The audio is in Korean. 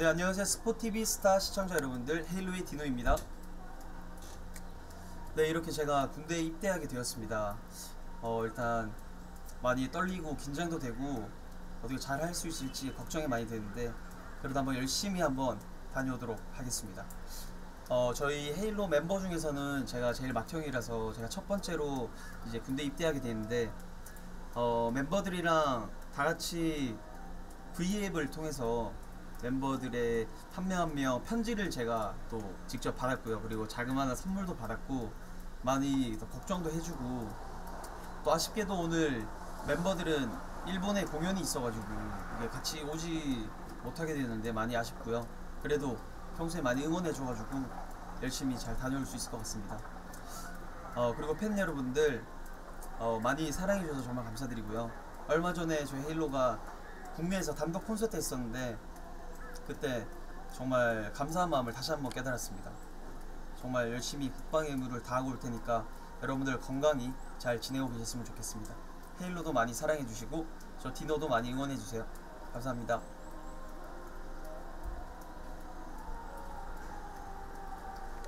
네 안녕하세요. 스포티비 스타 시청자 여러분들 헤일로의 디노입니다. 네 이렇게 제가 군대에 입대하게 되었습니다. 어 일단 많이 떨리고 긴장도 되고 어떻게 잘 할 수 있을지 걱정이 많이 되는데 그래도 한번 열심히 한번 다녀오도록 하겠습니다. 어 저희 헤일로 멤버 중에서는 제가 제일 맏형이라서 제가 첫 번째로 이제 군대 입대하게 되는데 어 멤버들이랑 다 같이 V앱을 통해서 멤버들의 한 명 한 명 편지를 제가 또 직접 받았고요. 그리고 자그마한 선물도 받았고 많이 또 걱정도 해주고 또 아쉽게도 오늘 멤버들은 일본에 공연이 있어가지고 같이 오지 못하게 되는데 많이 아쉽고요. 그래도 평소에 많이 응원해줘가지고 열심히 잘 다녀올 수 있을 것 같습니다. 어 그리고 팬 여러분들 어, 많이 사랑해주셔서 정말 감사드리고요. 얼마 전에 저희 헤일로가 국내에서 단독 콘서트 했었는데 그때 정말 감사한 마음을 다시 한번 깨달았습니다. 정말 열심히 국방의 의무를 다하고 올 테니까 여러분들 건강히 잘 지내고 계셨으면 좋겠습니다. 헤일로도 많이 사랑해주시고 저 디노도 많이 응원해주세요. 감사합니다.